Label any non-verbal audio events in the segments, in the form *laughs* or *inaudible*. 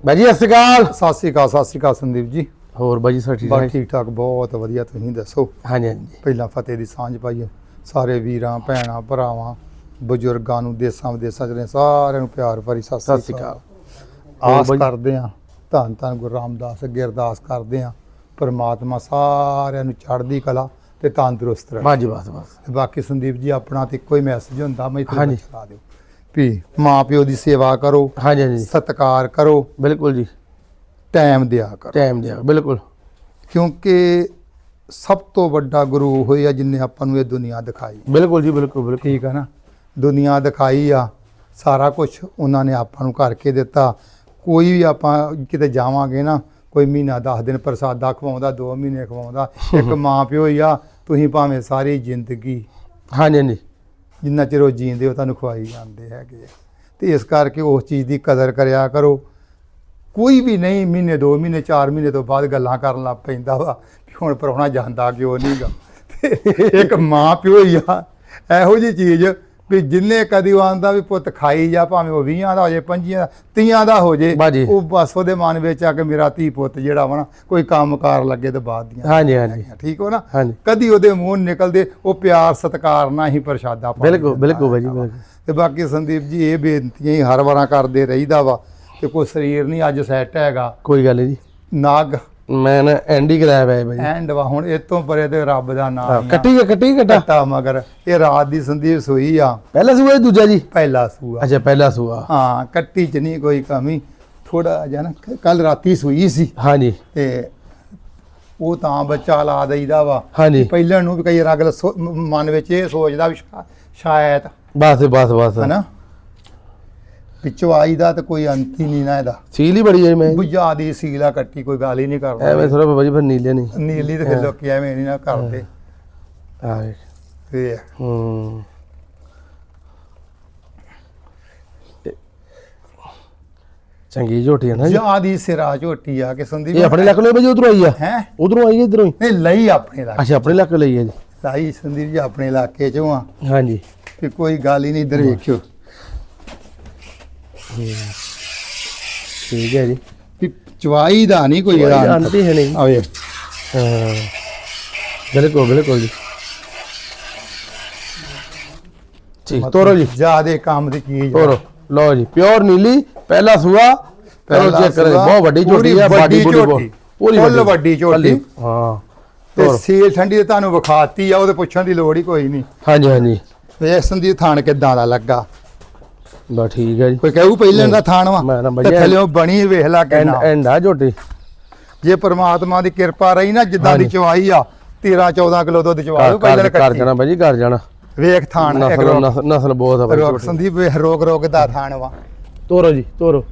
ਬਾਜੀ ਸਤਿ ਸ਼੍ਰੀ ਅਕਾਲ। ਸਤਿ ਸ਼੍ਰੀ ਅਕਾਲ ਸਤਿ ਸ਼੍ਰੀ ਅਕਾਲ ਸੰਦੀਪ ਜੀ। ਹੋਰ ਬਾਜੀ ਸਭ ਠੀਕ ਬਸ ਠਾਕ ਠੀਕ ਬਹੁਤ ਵਧੀਆ ਤੁਸੀਂ ਦੱਸੋ? ਹਾਂਜੀ ਹਾਂਜੀ। ਪਹਿਲਾਂ ਫਤਿਹ ਦੀ ਸਾਂਝ ਪਾਈਏ। ਸਾਰੇ ਵੀਰਾਂ ਭੈਣਾਂ ਭਰਾਵਾਂ ਬਜ਼ੁਰਗਾਂ ਨੂੰ ਦੇਸਾਂ ਵਿਦੇਸਾਂ ਚ ਰਹੇ ਸਾਰਿਆਂ ਨੂੰ ਪਿਆਰ ਭਰੀ ਸਤਿ ਸ਼੍ਰੀ ਅਕਾਲ। ਆਸ। ਕਰਦੇ ਆ ਧੰਨ ਧੰਨ ਗੁਰੂ ਰਾਮਦਾਸ ਅੱਗੇ ਅਰਦਾਸ ਕਰਦੇ ਆ ਪਰਮਾਤਮਾ ਸਾਰਿਆਂ ਨੂੰ ਚੜ੍ਹਦੀ ਕਲਾ ਤੇ ਤੰਦਰੁਸਤ ਰੱਖੇ ਬਸ ਬਸ। ਤੇ ਬਾਕੀ ਸੰਦੀਪ ਜੀ ਆਪਣਾ ਤੇ ਇੱਕੋ ਹੀ ਮੈਸੇਜ ਹੁੰਦਾ ਮੈਂ ਹਾਂਜੀ। ਚਲਾ ਦਿਓ। ਵੀ ਮਾਂ ਪਿਓ ਦੀ ਸੇਵਾ ਕਰੋ ਹਾਂਜੀ ਹਾਂਜੀ। ਸਤਿਕਾਰ ਕਰੋ ਬਿਲਕੁਲ ਜੀ। ਟਾਈਮ ਦਿਆ ਕਰੋ। ਟਾਈਮ ਦਿਆ ਬਿਲਕੁਲ। ਕਿਉਂਕਿ ਸਭ ਤੋਂ ਵੱਡਾ ਗੁਰੂ ਹੋਏ ਆ ਜਿਨੇ ਆਪਾਂ ਨੂੰ ਇਹ ਦੁਨੀਆ ਦਿਖਾਈ। ਬਿਲਕੁਲ ਜੀ ਬਿਲਕੁਲ ਬਿਲਕੁਲ। ਠੀਕ ਹੈ ਨਾ? ਦੁਨੀਆ ਦਿਖਾਈ ਆ ਸਾਰਾ ਕੁਝ ਉਹਨਾਂ ਨੇ ਆਪਾਂ ਨੂੰ ਕਰਕੇ ਦਿੱਤਾ। ਕੋਈ ਵੀ ਆਪਾਂ ਕਿਤੇ ਜਾਵਾਂਗੇ ਨਾ ਕੋਈ ਮਹੀਨਾ 10 ਦਿਨ ਪ੍ਰਸਾਦਾ ਖਵਾਉਂਦਾ 2 ਮਹੀਨੇ ਖਵਾਉਂਦਾ ਇੱਕ *laughs* ਮਾਂ ਪਿਓ ਹੀ ਆ ਤੁਸੀਂ ਭਾਵੇਂ ਸਾਰੀ ਜ਼ਿੰਦਗੀ ਹਾਂਜੀ ਹਾਂਜੀ। ਜਿੰਨਾ ਚਿਰ ਉਹ ਜੀਂਦੇ ਉਹ ਤੁਹਾਨੂੰ ਖਵਾਈ ਜਾਂਦੇ ਹੈਗੇ ਆ। ਤੇ ਇਸ ਕਰਕੇ ਉਸ ਚੀਜ਼ ਦੀ ਕਦਰ ਕਰਿਆ ਕਰੋ। ਕੋਈ ਵੀ ਨਹੀਂ, ਮਹੀਨੇ 2 ਮਹੀਨੇ 4 ਮਹੀਨੇ ਤੋਂ ਬਾਅਦ ਗੱਲਾਂ ਕਰਨ ਲੱਗ ਪੈਂਦਾ ਵਾ ਕਿ ਹੁਣ ਪਰੋਣਾ ਜਾਂਦਾ ਕਿਉਂ ਨਹੀਂਗਾ ਇੱਕ ਮਾਂ ਪਿਓ ਹੀ ਆ, ਇਹੋ ਜੀ ਚੀਜ਼ ਵੀ ਜਿੰਨੇ ਕਦੀ ਆਂਦਾ ਵੀ ਪੁੱਤ ਖਾਈ ਜਾ ਭਾਵੇਂ ਉਹ 20 ਦਾ ਹੋ ਜੇ 25 ਦਾ 30 ਦਾ ਹੋ ਜੇ ਬਾਜੀ। ਉਹ ਬਸ ਉਹਦੇ ਮਨ ਵਿੱਚ ਆ ਕਿ ਮੇਰਾ ਧੀ ਪੁੱਤ ਜਿਹੜਾ ਵਾ ਨਾ ਕੋਈ ਕੰਮਕਾਰ ਲੱਗੇ ਤੇ ਬਾਅਦ ਦੀਆਂ ਹਾਂਜੀ ਹਾਂਜੀ। ਹੈਗੀਆਂ, ਠੀਕ ਹੋ ਨਾ? ਹਾਂਜੀ। ਕਦੀ ਉਹਦੇ ਮੂੰਹ ਨਿਕਲਦੇ ਉਹ ਪਿਆਰ ਸਤਿਕਾਰ ਨਾਲ ਹੀ ਪ੍ਰਸ਼ਾਦਾ ਬਿਲਕੁਲ ਬਿਲਕੁਲ ਬਾਜੀ। ਬਿਲਕੁਲ। ਤੇ ਬਾਕੀ ਸੰਦੀਪ ਜੀ ਇਹ ਬੇਨਤੀਆਂ ਹੀ ਹਰ ਵਾਰਾਂ ਕਰਦੇ ਰਹੀਦਾ ਵਾ ਤੇ ਕੋਈ ਸਰੀਰ ਨਹੀਂ ਅੱਜ ਸੈੱਟ ਹੈਗਾ। ਕੋਈ ਗੱਲ ਨਹੀਂ ਜੀ। ਨਗ ਮੈਂ ਨਾ ਐਂਡੀ ਕਰਾਇਆ ਪਿਆ ਬਾਜੀ ਐਂਡ ਵਾ ਹੁਣ ਇਹ ਤੋਂ ਪਰੇ ਤੇ ਰੱਬ ਦਾ ਨਾਮ ਕੱਟੀ ਗਿਆ ਕੱਟੀ ਕੱਟਾ? ਕੱਟਾ ਮਗਰ ਇਹ ਰਾਤ ਦੀ ਸੰਦੀਪ ਸੂਈ ਆ। ਪਹਿਲਾ ਸੂਆ ਜਾਂ ਦੂਜਾ ਜੀ? ਪਹਿਲਾ ਸੂਆ। ਅੱਛਾ ਪਹਿਲਾ ਸੂਆ। ਹਾਂ ਕੱਟੀ ਚ ਨਹੀਂ ਕੋਈ ਕਮੀ। ਥੋੜਾ ਜਿਹਾ ਨਾ ਕੱਲ ਰਾਤੀ ਸੂਈ ਸੀ। ਹਾਂਜੀ। ਤੇ ਉਹ ਤਾਂ ਬੱਚਾ ਲਾ ਦਈਦਾ ਵਾ। ਹਾਂਜੀ। ਪਹਿਲਾਂ ਨੂੰ ਵੀ ਕਈ ਮ- ਮਨ ਵਿੱਚ ਇਹ ਸੋਚਦਾ ਵੀ ਸ਼ਾਇਦ। ਬਸ ਬਸ ਬਸ। ਹਨਾ? ਵਿੱਚੋਂ ਆਈ ਦਾ ਤੇ ਕੋਈ ਅੰਤ ਹੀ ਨਹੀਂ ਨਾ ਇਹਦਾ। ਸੀਲ ਹੀ ਬੜੀ ਹੈ ਮੈਂ। ਬੁਝਾ ਦੀ ਸੀਲਾ ਕੱਟੀ ਕੋਈ ਗੱਲ ਹੀ ਨਹੀਂ ਐਵੇਂ ਕਰਦਾ ਥੋੜਾ ਬਾਬਾ ਜੀ ਫਿਰ ਨੀਲੇ ਨਹੀਂ। ਨੀਲੀ ਤੇ ਫਿਰ ਲੋਕੀ ਐਵੇਂ ਨਹੀਂ ਨਾ ਕਰਦੇ। ਆ ਤੇ ਹੂੰ। ਚੰਗੀ ਝੋਟੀ ਹੈ ਨਾ ਜੀ। ਦੀ ਸਿਰਾ ਝੋਟੀ ਆ ਕਿ ਸੰਦੀਪ ਇਹ ਆਪਣੇ ਇਲਾਕੇ ਲਈ ਬਾਜੀ ਉਧਰੋਂ ਆਈ ਆ? ਹੈ? ਉਧਰੋਂ ਆਈ ਇਧਰੋਂ ਹੀ? ਨਹੀਂ ਲਈ ਆਪਣੇ ਇਲਾਕੇ ਅੱਛਾ ਆਪਣੇ ਇਲਾਕੇ ਲਈ ਹੈ ਜੀ। ਲਾਈ ਸੰਦੀਪ ਜੀ ਆਪਣੇ ਇਲਾਕੇ ਚੋਂ ਆ। ਹਾਂਜੀ। ਤੇ ਕੋਈ ਗੱਲ ਹੀ ਨਹੀਂ ਇਧਰ ਵੇਖਿਓ। ਠੀਕ ਹੈ ਜੀ। ਵੀ ਚਵਾਈ ਦਾ ਨਹੀਂ ਕੋਈ ਇਹਦਾ ਆਂਦੀ ਹੈ ਨਹੀਂ। ਹਾਂ। ਬਿਲਕੁਲ ਬਿਲਕੁਲ ਜੀ। ਠੀਕ ਤੋਰੋ ਜੀ। ਜਿਆਦੇ ਕੰਮ ਦੀ ਚੀਜ਼ ਆ। ਤੋਰੋ। ਲਓ ਜੀ ਪਿਓਰ ਨੀਲੀ ਪਹਿਲਾ ਸੂਆ। ਪਹਿਲਾ ਚੈੱਕ ਕਰੋ ਸੂਆ, ਬਹੁਤ ਵੱਡੀ ਝੋਟੀ ਆ ਪੂਰੀ ਬਾਡੀ ਵੱਡੀ ਝੋਟੀ। ਪੂਰੀ ਫੁੱਲ ਵੱਡੀ। ਝੋਟੀ। ਹਾਂ ਤੇ ਤੋਰੋ। ਸੀਲ ਠੰਡੀ ਤੇ ਤੁਹਾਨੂੰ ਵਿਖਾਤੀ ਆ ਉਹਦੇ ਪੁੱਛਣ ਦੀ ਲੋੜ ਹੀ ਕੋਈ ਨਹੀਂ। ਹਾਂਜੀ ਹਾਂਜੀ। ਵੇਖ ਸੰਦੀਪ ਥਾਣ ਕਿੱਦਾਂ ਦਾ ਲੱਗਾ? ਬਸ ਠੀਕ ਹੈ ਜੀ। ਕੋਈ ਕਹੂ ਪਹਿਲਾਂ ਦਾ ਥਾਣ ਵਾ ਮੈਂ ਨਾ ਤੇ ਥੱਲੇੋਂ ਬਣੀ ਵੇਖ ਲਾ ਐਂਡ ਕਿੰਨਾ ਐਂਡ ਆ ਝੋਟੀ। ਜੇ ਪ੍ਰਮਾਤਮਾ ਦੀ ਕਿਰਪਾ ਰਹੀ ਨਾ ਜਿੱਦਾਂ ਦੀ। ਚਵਾਈ ਆ 13 14 ਕਿਲੋ ਦੁੱਧ ਚਵਾ ਘਰ ਲਓ ਪਹਿਲਾਂ ਕੱਟੀ ਜਾਣਾ ਬਾਜੀ ਘਰ ਜਾਣਾ। ਵੇਖ ਥਾਣ ਇੱਕ ਨਸਲ ਰੋਗ- ਨਸਲ- ਨਸਲ ਬਹੁਤ ਆ ਬਾਈ ਝੋਟੀ। ਸੰਦੀਪ ਵੇਖ ਰੋਗ ਰੋਗ ਦਾ ਥਾਣ ਵਾ। ਤੋਰੋ ਜੀ ਤੋਰੋ।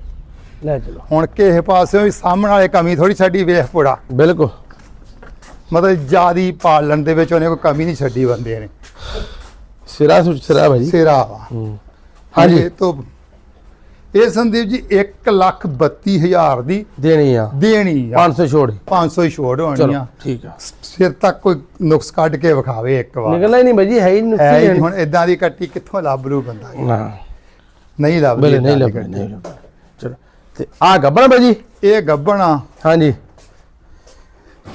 ਲੈ ਚਲੋ। ਹੁਣ ਕਿਸੇ ਪਾਸਿਓਂ ਵੀ ਸਾਹਮਣੇ ਵਾਲੇ ਕਮੀ ਥੋੜੀ ਛੱਡੀ ਵੇਖ ਪੁੜਾ। ਬਿਲਕੁਲ। ਮਤਲਬ ਜਿਆਦੀ ਪਾਲਣ ਦੇ ਵਿੱਚ ਉਹਨੇ ਕੋਈ ਕਮੀ ਨਹੀਂ ਛੱਡੀ ਬੰਦੇ ਨੇ। ਸਿਰਾ ਸੁ- ਸਿਰਾ ਸਿਰਾ ਵਾ। ਹੂੰ। ਹਾਂਜੀ। ਇਹ ਤੋਂ ਇਹ ਸੰਦੀਪ ਜੀ 1 ਲੱਖ 32 ਹਜ਼ਾਰ ਦੀ ਦੇਣੀ ਆ। ਦੇਣੀ ਆ। 500 ਛੋੜ। 500 ਹੀ ਛੋੜ ਹੋਣੀ ਚਲੋ ਆ ਠੀਕ ਆ। ਸਿਰ ਤੱਕ ਕੋਈ ਨੁਕਸ ਕੱਢ ਕੇ ਵਿਖਾਵੇ ਇੱਕ ਵਾਰ। ਨਿਕਲਣਾ ਹੀ ਨਹੀਂ ਬਾਜੀ ਹੈ ਹੀ ਹੈ ਨੁਕਸੀ ਹੀ ਨਹੀਂ, ਹੁਣ ਇਦਾਂ ਦੀ ਕੱਟੀ ਕਿੱਥੋਂ ਲੱਭ ਲੂ ਬੰਦਾ ਨਾ ਨਹੀਂ ਲੱਭਦੀ ਬਿਲ ਨਹੀਂ ਏਦਾਂ ਦੀ ਲੱਭਣਾ ਕੱਟੀ। ਨਹੀਂ ਲੱਭਣਾ। ਚਲੋ ਤੇ ਆ ਗੱਬਣਾ ਬਾਜੀ ਇਹ ਗੱਬਣਾ। ਹਾਂਜੀ।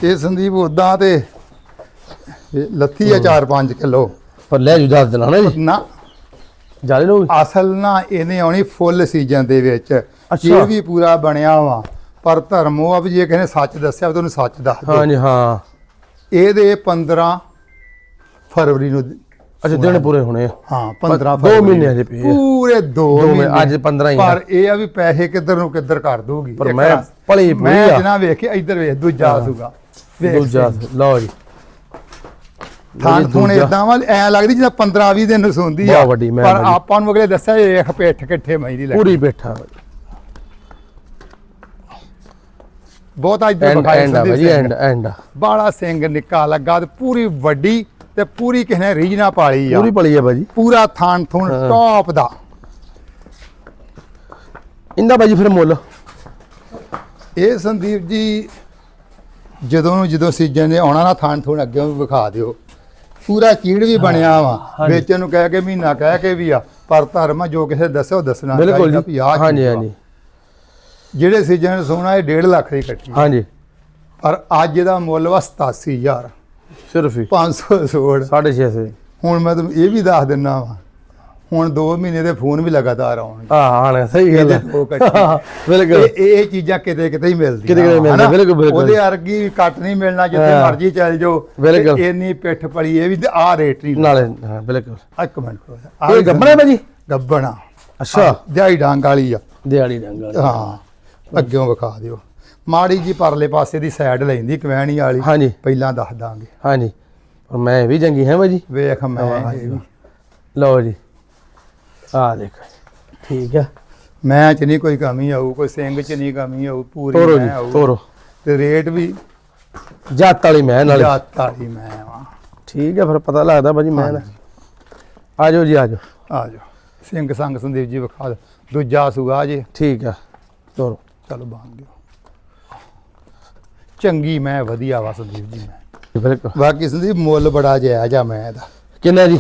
ਇਹ ਸੰਦੀਪ ਉਦਾਂ ਤੇ ਇਹ ਲੱਥੀ ਆ 4-5 ਕਿਲੋ। ਪਰ ਲੈ ਜੂ ਦੱਸ ਦੇਣਾ ਨਾ ਜੀ। ਨਾ ਜਾਲੇ ਲੋ ਅਸਲ ਨਾ ਇਹਨੇ ਆਉਣੀ ਫੁੱਲ ਸੀਜ਼ਨ ਦੇ ਵਿੱਚ। ਇਹ ਵੀ ਪੂਰਾ ਬਣਿਆ ਵਾ। ਪਰ ਧਰਮ ਵੀ ਜੇ ਨੇ ਸੱਚ ਦੱਸਿਆ ਤੁਹਾਨੂੰ ਸੱਚ ਦੱਸ ਦਿਓ ਹਾਂਜੀ ਹਾਂ। ਇਹਦੇ 15 ਫਰਵਰੀ ਨੂੰ ਅੱਛਾ ਦਿਨ ਪੂਰੇ ਹੋਣੇ ਆ। ਹਾਂ 15 ਦੋ ਫਰਵਰੀ ਮਹੀਨਿਆਂ ਦੇ ਪਏ। ਪੂਰੇ 2 ਦੋ ਮਹੀਨੇ, ਮਹੀਨੇ। ਅੱਜ 15 ਹੀ। ਪਰ ਇਹ ਆ ਵੀ ਪੈਸੇ ਕਿੱਧਰ ਨੂੰ ਕਿੱਧਰ ਕਰ ਦੂਗੀ ਪਰ ਮੈਂ। ਭਲੀ ਪੂਰੀ ਮੈਂ। ਜਨਾ ਵੇਖ ਕੇ ਇੱਧਰ ਵੇਖ ਦੂਜਾ ਸੂਗਾ ਵੇਖ ਦੂਜਾ ਲਓ ਜੀ। ਥਾਂ ਦੂਜਾ। ਥੁਣ ਇਦਾਂ ਵਾ ਐ ਲੱਗਦੀ ਜਿਵੇਂ 15 20 ਦਿਨ ਸੁੰਦੀ ਆ। ਪਰ। ਆਪਾਂ ਨੂੰ ਅਗਲੇ ਦੱਸਿਆ ਇਹ ਪਿੱਠ ਕਿੱਠੇ ਮਈ ਦੀ ਲੱਗੀ। ਪੂਰੀ ਬੈਠਾ ਬਾਜੀ ਬਹੁਤ ਅੱਜ ਆ ਬਾਜੀ ਐਂਡ ਐਂਡ ਬਾਲਾ ਸਿੰਘ ਨਿੱਕਾ ਲੱਗਾ ਤੇ ਪੂਰੀ ਵੱਡੀ ਤੇ ਪੂਰੀ ਕਿਸੇ ਨੇ ਰੀਜਨਾ ਪਾਲੀ ਆ। ਪੂਰੀ ਪਲੀ ਆ ਬਾਜੀ ਪੂਰਾ ਥਾਣ ਥੁਣ। ਟੌਪ ਦਾ। ਇੰਦਾ ਬਾਜੀ ਫਿਰ ਮੁੱਲ। ਇਹ ਸੰਦੀਪ ਜੀ ਜਦੋਂ ਨੂੰ ਜਦੋਂ ਸੀਜ਼ਨ ਨੇ ਆਉਣਾ ਨਾ ਥਾਣ ਥੁਣ ਅੱਗੇ ਵਿਖਾ ਦਿਓ। ਪੂਰਾ ਚੀੜ ਵੀ ਬਣਿਆ ਵਾ। ਵੇਚਣ ਨੂੰ ਕਹਿ ਕੇ ਮਹੀਨਾ ਕਹਿ ਕੇ ਵੀ ਆ ਪਰ ਧਰਮ ਜੋ ਕਿਸੇ ਉਹ ਦੱਸਣਾ ਚਾਹੀਦਾ ਵੀ ਹਾਂਜੀ। ਹਾਂਜੀ। ਜਿਹੜੇ ਸੀਜ਼ਨ ਸੋਨਾ ਇਹ 1.5 ਲੱਖ ਦੀ ਕੱਟੀ ਹਾਂਜੀ। ਪਰ ਅੱਜ ਦਾ ਮੁੱਲ ਵਾ 87000 ਸਿਰਫ ਹੀ। 500 ਸੋੜ 650 ਹੁਣ ਮੈਂ ਤੁਹਾਨੂੰ ਇਹ ਵੀ ਦੱਸ ਦਿੰਨਾ ਵਾ ਹੁਣ 2 ਮਹੀਨੇ ਦੇ ਫੋਨ ਵੀ ਲਗਾਤਾਰ ਆਉਣਗੇ ਹਾਂ ਹਾਂ ਸਹੀ ਗੱਲ। ਹੈ। *laughs* ਬਿਲਕੁਲ। ਇਹ ਚੀਜ਼ਾਂ ਕਿਤੇ ਕਿਤੇ ਹੀ ਮਿਲਦੀਆਂ। ਹਨਾ? ਬਿਲਕੁਲ, ਬਿਲਕੁਲ। ਉਹਦੇ ਵਰਗੀ ਵੀ ਕੱਟ ਨਹੀਂ ਮਿਲਣਾ ਜਿੱਥੇ। ਮਰਜ਼ੀ ਚੱਲ ਜਾਓ। ਇੰਨੀ ਪਿੱਠ ਪੜੀ ਇਹ ਵੀ ਆ ਰੇਟ ਨਹੀਂ ਨਾਲੇ ਹਾਂ ਬਿਲਕੁਲ। ਇੱਕ ਮਿੰਟ ਇਹ ਗੱਬਣਾ ਭਾਜੀ? ਗੱਬਣਾ। ਅੱਛਾ। ਦਿਹਾੜੀ ਡਾਂਗ ਵਾਲੀ ਆ। ਦਿਹਾੜੀ ਡੰਗ ਵਾਲੀ। ਹਾਂ। ਅੱਗਿਓਂ ਵਿਖਾ ਦਿਓ। ਮਾੜੀ ਜੀ ਪਰਲੇ ਪਾਸੇ ਦੀ ਸਾਈਡ ਲੈਂਦੀ ਕਵੈਣੀ ਵਾਲੀ। ਹਾਂਜੀ। ਪਹਿਲਾਂ ਦੱਸ ਦਾਂਗੇ। ਹਾਂਜੀ। ਪਰ ਮੈਂ ਵੀ ਚੰਗੀ ਹੈ ਭਾਜੀ। ਵੇਖ ਮੈਂ। ਲਓ ਜੀ। ਆ ਦੇਖੋ ਠੀਕ ਆ। ਮੈਂ ਚ ਨਹੀਂ ਕੋਈ ਕਮੀ ਆਊ ਕੋਈ ਸਿੰਘ ਚ ਨਹੀਂ ਕਮੀ ਆਊ ਪੂਰੀ ਮੈਂ ਆਊ। ਤੋਰੋ। ਤੇ ਰੇਟ ਵੀ ਜੱਤ ਵਾਲੀ ਮੈਂ ਨਾਲੇ। ਜਾਤ ਵਾਲੀ ਮੈਂ ਵਾ। ਠੀਕ ਆ ਫਿਰ ਪਤਾ ਲੱਗਦਾ ਭਾਜੀ ਮੈਂ ਨਾ। ਆ ਜਾਓ ਜੀ ਆ ਜਾਓ ਆ ਜਾਓ ਸਿੰਘ ਸੰਗ ਸੰਦੀਪ ਜੀ ਵਿਖਾ ਦਿਓ। ਦੂਜਾ ਸੁਗਾ ਜੇ। ਠੀਕ ਆ ਤੋਰੋ। ਚਲੋ ਬੰਦ ਦਿਓ। ਚੰਗੀ ਮੈਂ ਵਧੀਆ ਵਾ ਸੰਦੀਪ ਜੀ ਮੈਂ। ਬਿਲਕੁਲ। ਬਾਕੀ ਸੰਦੀਪ ਮੁੱਲ ਬੜਾ ਜਾਇਜ਼ ਆ ਮੈਂ ਇਹਦਾ ਕਿੰਨਾ ਜੀ?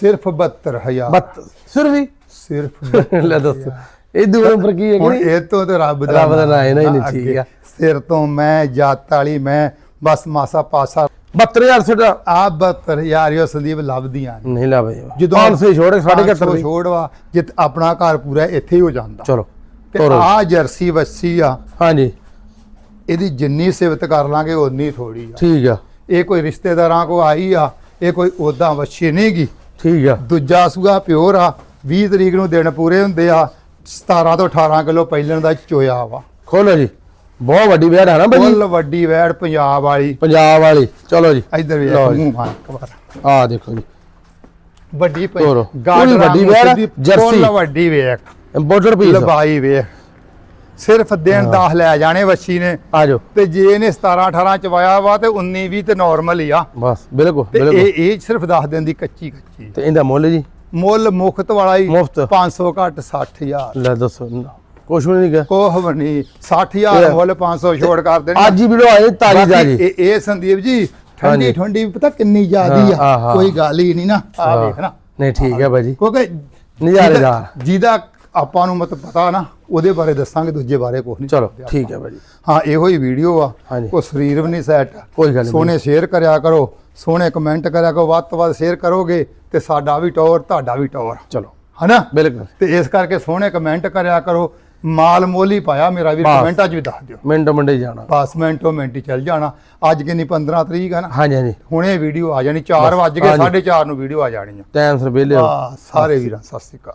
ਸਿਰਫ 72000 ਬੱਤ ਸਿਰ ਵੀ ਸਿਰਫ *laughs* ਲੈ ਦੱਸੋ। ਇਹ ਦੂਰ ਉੱਪਰ ਕੀ ਹੈ ਹੁਣ ਕਿ ਇਹ ਤੋਂ ਤੇ ਰੱਬ ਦਾ ਰੱਬ ਦਾ ਨਾਂ ਹੈ ਨਾ, ਨਹੀਂ। ਠੀਕ ਆ। ਸਿਰ ਤੋਂ ਮੈਂ ਜਾਤ ਵਾਲੀ ਮੈਂ ਬਸ ਮਾਸਾ ਪਾਸਾ। 72000 ਛੋਟਾ ਆ 72000 ਇਹ ਸੰਦੀਪ ਲੱਭਦੀਆਂ। ਨਹੀਂ ਲਾ ਭਾਈ ਜਦੋਂ 500 ਛੋੜ ਸਾਢੇ 500 71 ਦੀ ਛੋੜ ਵਾ ਜਿੱਤ ਆਪਣਾ ਘਰ ਪੂਰਾ ਇੱਥੇ ਹੀ ਹੋ ਜਾਂਦਾ। ਚਲੋ ਤੇ ਆ ਜਰਸੀ ਵੱਸੀ ਆ। ਹਾਂਜੀ। ਇਹਦੀ ਜਿੰਨੀ ਸਿਫਤ ਕਰ ਲਾਂਗੇ ਓਨੀ ਥੋੜੀ ਆ। ਠੀਕ ਆ। ਇਹ ਕੋਈ ਰਿਸ਼ਤੇਦਾਰਾਂ ਕੋ ਆਈ ਆ ਇਹ ਕੋਈ ਉਦਾਂ ਵੱਛੀ ਨਹੀਂਗੀ ਠੀਕ ਆ। ਦੂਜਾ ਸੂਆ ਪਿਓਰ ਆ 20 ਤਰੀਕ ਨੂੰ ਦਿਨ ਪੂਰੇ ਹੁੰਦੇ ਆ 17 ਤੋਂ 18 ਕਿਲੋ ਪਹਿਲਣ ਦਾ ਚੋਇਆ ਵਾ। ਖੋਲੋ ਜੀ। ਬਹੁਤ ਵੱਡੀ ਵਿਆੜ ਹੈ ਨਾ ਭਾਜੀ ਫੁੱਲ ਵੱਡੀ ਵੈੜ ਪੰਜਾਬ ਵਾਲੀ। ਪੰਜਾਬ ਵਾਲੀ। ਚਲੋ ਜੀ। ਇੱਧਰ ਵੇਖ ਲਓ ਜੀ। ਮੂੰਹ ਮਾਰ ਇੱਕ ਵਾਰ। ਆ ਦੇਖੋ ਜੀ। ਵੱਡੀ ਪਈ। ਤੋਰੋ। ਪੂਰੀ ਵੱਡੀ ਵੈੜ, ਜਰਸੀ। ਫੁੱਲ ਵੱਡੀ ਵੇਖ। ਇੰਪੋਰਟਡ ਪੀਸ ਲੰਬਾਈ ਵੇਖ। ਸਿਰਫ ਦਿਨ 10 ਲੈ ਜਾਣੇ ਵੱਛੀ ਨੇ। ਆ ਜਾਓ। ਤੇ ਜੇ ਇਹਨੇ 17 18 ਚਵਾਇਆ ਵਾ ਤੇ 19 20 ਤੇ ਨਾਰਮਲ ਹੀ ਆ। ਬਸ ਬਿਲਕੁਲ ਤੇ ਬਿਲਕੁਲ। ਇਹ ਇਹ ਸਿਰਫ 10 ਦਿਨ ਦੀ ਕੱਚੀ ਕੱਚੀ ਤੇ ਇਹਦਾ ਮੁੱਲ ਜੀ? ਮੁੱਲ ਮੁਫਤ ਵਾਲਾ ਹੀ ਮੁਫ਼ਤ। 500 ਘੱਟ 60000 ਲੈ ਦੱਸੋ ਕੁਛ ਵੀ ਨਹੀਂ ਗਿਆ ਕੋਹ ਬਣੀ 60000 ਇਹ- ਮੁੱਲ 500 ਛੋੜ ਕਰ ਦੇਣੀ। ਅੱਜ ਹੀ ਵੀਡੀਓ ਆਈ ਤਾਜੀ ਬਾਕੀ ਤਾਜੀ। ਇਹ ਸੰਦੀਪ ਜੀ ਠੰਡੀ। ਠੰਡੀ ਪਤਾ ਕਿੰਨੀ ਜ਼ਿਆਦੀ ਆ। ਕੋਈ ਗੱਲ ਹੀ ਨਹੀਂ ਨਾ। ਆ। ਦੇਖ ਨਾ। ਨਹੀਂ ਠੀਕ ਹੈ ਭਾਜੀ। ਕਿਉਂਕਿ ਨਜ਼ਾਰੇਦਾਰ। ਜਿਹਦਾ- ਜਿਹਦਾ ਆਪਾਂ ਨੂੰ ਮਤ ਪਤਾ ਨਾ ਉਹਦੇ ਬਾਰੇ ਦੱਸਾਂਗੇ ਦੂਜੇ ਬਾਰੇ ਕੁਝ ਨਹੀਂ। ਚਲੋ ਠੀਕ ਹੈ ਭਾਜੀ। ਹਾਂ ਇਹੋ ਹੀ ਵੀਡੀਓ ਆ। ਕੋਈ ਸਰੀਰ ਵੀ ਨਹੀਂ ਸੈੱਟ ਕੋਈ ਗੱਲ ਨਹੀਂ ਸੋਹਣੇ ਸ਼ੇਅਰ ਕਰਿਆ ਕਰੋ ਸੋਹਣੇ ਕਮੈਂਟ ਕਰਿਆ ਕਰੋ ਵੱਧ ਤੋਂ ਵੱਧ ਸ਼ੇਅਰ ਕਰੋਗੇ ਤੇ ਸਾਡਾ ਵੀ ਟੌਰ ਤੁਹਾਡਾ ਵੀ ਟੌਰ ਚਲੋ। ਹਨਾ? ਬਿਲਕੁਲ। ਤੇ ਇਸ ਕਰਕੇ ਸੋਹਣੇ ਕਮੈਂਟ ਕਰਿਆ ਕਰੋ। ਮਾਲ ਮੁੱਲ ਹੀ ਪਾਇਆ ਮੇਰਾ ਵੀ। ਕਮੈਂਟਾਂ 'ਚ ਵੀ ਦੱਸ ਦਿਓ। ਮਿੰਟੋ ਹੀ ਜਾਣਾ। ਬਸ ਮਿੰਟੋ ਮਿੰਟ ਹੀ ਚੱਲ ਜਾਣਾ। ਅੱਜ ਕਿੰਨੀ 15 ਤਰੀਕ ਹੈ ਨਾ? ਹਾਂਜੀ ਹਾਂਜੀ। ਹੁਣੇ ਵੀਡੀਓ ਆ ਜਾਣੀ 4 ਵਜ ਗਏ ਹਾਂਜੀ। 4:30 ਨੂੰ ਵੀਡੀਓ ਆ ਜਾਣੀ ਆ। ਟਾਈਮ ਸਿਰ ਹੋ। ਆ ਸਾਰੇ ਵੀਰਾਂ ਸਤਿ ਸ਼੍ਰੀ ਅਕਾਲ।